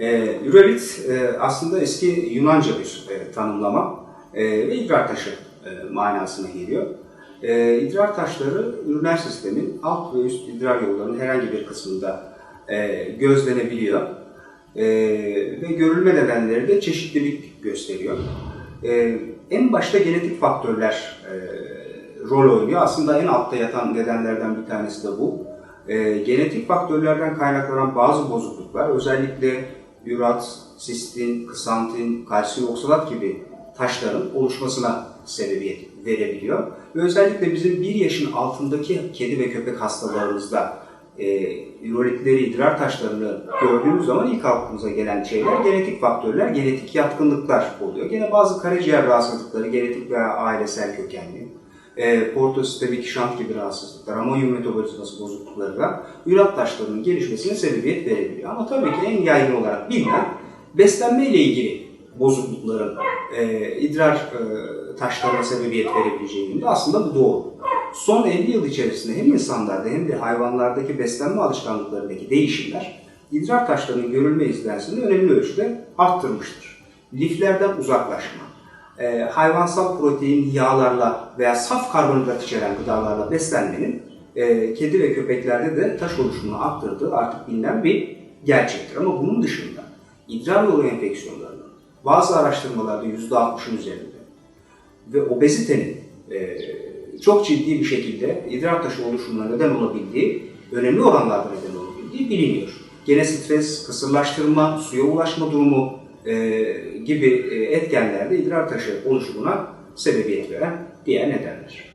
E, ürerit e, aslında eski Yunanca bir e, tanımlama e, ve idrar taşı e, manasına geliyor. E, idrar taşları üriner sistemin alt ve üst idrar yollarının herhangi bir kısmında e, gözlenebiliyor. E, ve görülme nedenleri de çeşitlilik gösteriyor. E, en başta genetik faktörler e, rol oynuyor. Aslında en altta yatan nedenlerden bir tanesi de bu. E, genetik faktörlerden kaynaklanan bazı bozukluklar, özellikle ürat, sistin, ksantin, kalsiyum oksalat gibi taşların oluşmasına sebebiyet verebiliyor. Ve özellikle bizim bir yaşın altındaki kedi ve köpek hastalarımızda e, ürolitleri, idrar taşlarını gördüğümüz zaman ilk aklımıza gelen şeyler genetik faktörler, genetik yatkınlıklar oluyor. Gene bazı karaciğer rahatsızlıkları, genetik veya ailesel kökenli, e, portosistemik şant gibi rahatsızlıklar, amonyum metabolizması bozuklukları da ürat taşlarının gelişmesine sebebiyet verebiliyor. Ama tabii ki en yaygın olarak bilinen beslenme ile ilgili bozuklukların e, idrar e, taşlarına sebebiyet verebileceği de aslında bu doğru. Son 50 yıl içerisinde hem insanlarda hem de hayvanlardaki beslenme alışkanlıklarındaki değişimler idrar taşlarının görülme izlensini önemli ölçüde arttırmıştır. Liflerden uzaklaşma, e, hayvansal protein, yağlarla veya saf karbonhidrat içeren gıdalarla beslenmenin e, kedi ve köpeklerde de taş oluşumunu arttırdığı artık bilinen bir gerçektir. Ama bunun dışında idrar yolu enfeksiyonlarının bazı araştırmalarda %60'ın üzerinde ve obezitenin e, çok ciddi bir şekilde idrar taşı oluşumuna neden olabildiği, önemli oranlarda neden olabildiği biliniyor. Gene stres, kısırlaştırma, suya ulaşma durumu e, gibi e, etkenlerde idrar taşı oluşumuna sebebiyet veren diğer nedenler.